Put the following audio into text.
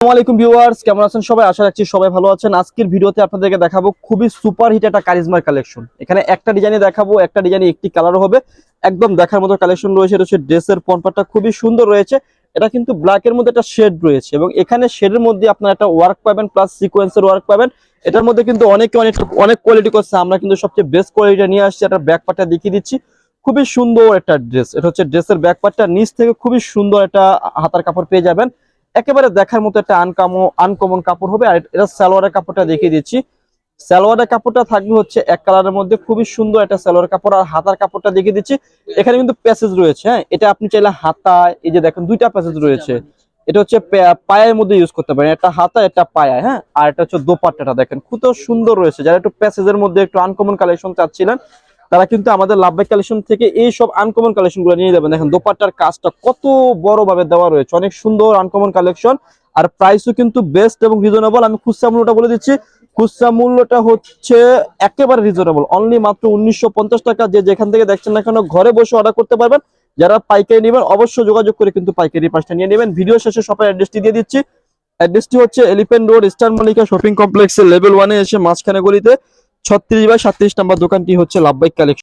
আসসালামু আলাইকুম ভিউয়ার্স, কেমন আছেন সবাই? আশা রাখছি সবাই ভালো আছেন। আজকের ভিডিওতে আপনাদেরকে দেখাবো খুবই সুপার হিট একটা কারিজমার কালেকশন এখানে একটা ডিজাইনে দেখাবো, একটা ডিজাইনে একটি কালার হবে। একদম দেখার মতো কালেকশন রয়েছে, এটা হচ্ছে ড্রেসের পম্পারটা খুবই সুন্দর রয়েছে। এটা কিন্তু ব্ল্যাক এর মধ্যে একটা শেড রয়েছে এবং এখানে শেডের মধ্যে আপনার একটা ওয়ার্ক পাবেন প্লাস সিকোয়েন্সের ওয়ার্ক পাবেন। এটার মধ্যে কিন্তু অনেকে অনেক অনেক কোয়ালিটি করছে। আমরা কিন্তু সবচেয়ে বেস্ট কোয়ালিটিটা নিয়ে আসছি একটা ব্যাক পার্টটা দেখিয়ে দিচ্ছি। খুবই সুন্দর একটা ড্রেস এটা হচ্ছে ড্রেসের ব্যাক পার্টটা নিচ থেকে খুবই সুন্দর একটা হাতার কাপড় পেয়ে যাবেন। একেবারে দেখার মতো একটা আনকমন আনকমন কাপড় হবে আর এটা সালোয়ারের কাপড়টা দেখিয়ে দিচ্ছি। সালোয়ারের কাপড়টা থাকবে হচ্ছে এক কালারের মধ্যে খুবই সুন্দর একটা সালোয়ার কাপড় আর হাতার কাপড়টা দেখিয়ে দিচ্ছি। এখানে কিন্তু প্যাসেজ রয়েছে হ্যাঁ? এটা আপনি চাইলে হাতা এই যে দেখেন দুইটা প্যাসেজ রয়েছে। এটা হচ্ছে পায়ের মধ্যে ইউজ করতে পারেন একটা হাতা একটা পায়া হ্যাঁ? আর এটা হচ্ছে দোপাট্টাটা দেখেন খুব সুন্দর রয়েছে। যারা একটু প্যাসেজের মধ্যে একটু আনকমন কালেকশন চাচ্ছিলেন তারা কিন্তু আমাদের লাভবাই কালেকশন থেকে এই সব আনকমন কালেকশনগুলো নিয়ে যাবেন। দেখেন, দোপাট্টার কাজটা কত বড় ভাবে দেওয়া রয়েছে। অনেক সুন্দর আনকমন কালেকশন আর প্রাইসও কিন্তু বেস্ট এবং রিজনেবল আমি খুচরা মূল্যটা বলে দিচ্ছি। খুচরা মূল্যটা হচ্ছে একেবারে রিজনেবল অনলি মাত্র উনিশশো পঞ্চাশ টাকা। যে যেখান থেকে দেখছেন না কেন, ঘরে বসে অর্ডার করতে পারবেন। যারা পাইকারি নেবেন, অবশ্যই যোগাযোগ করে কিন্তু পাইকারি পাঁচটা নিয়ে নেবেন। ভিডিও শেষে সবাই অ্যাড্রেসটি দিয়ে দিচ্ছি। অ্যাড্রেসটি হচ্ছে elephant road star Mallika shopping কমপ্লেক্সের লেভেল ওয়ানে এসে মাঝখানে গলিতে। ছত্রিশ বাই সাতত্রিশ নাম্বার দোকানটি হচ্ছে লাভবাইক কালেকশন